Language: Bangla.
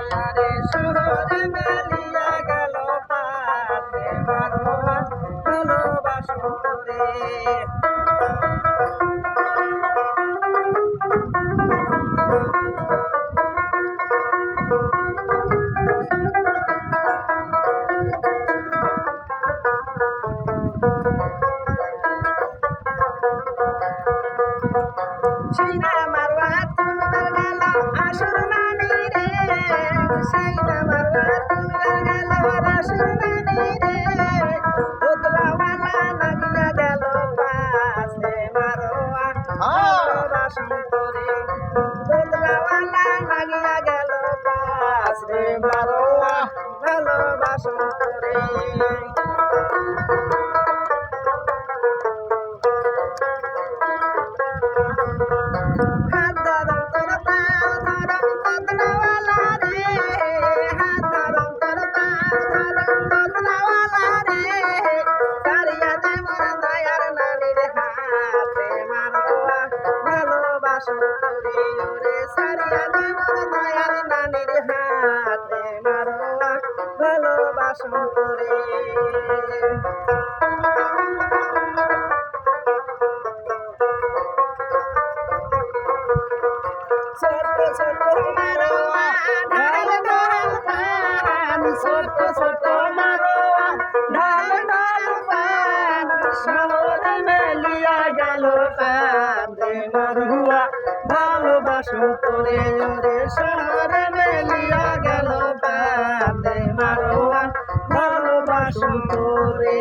সোনারে শহর মেলিয়া গেল ভালোবাসো রে বাসন্ত রে উদ্রাওয়ালা নাগিয়া গেল পাশে রে তোরে ছোট ছোট মারোয়া, ঢাল ঢাল পান ছোট ছোট মারোয়া, ঢাল ঢাল পান শহর মেলিয়া গেল মারুয়া ভালোবাসো তোরে ওরে শহর মেলিয়া গেল কান্দে মারোয়া ভালোবাসো তোরে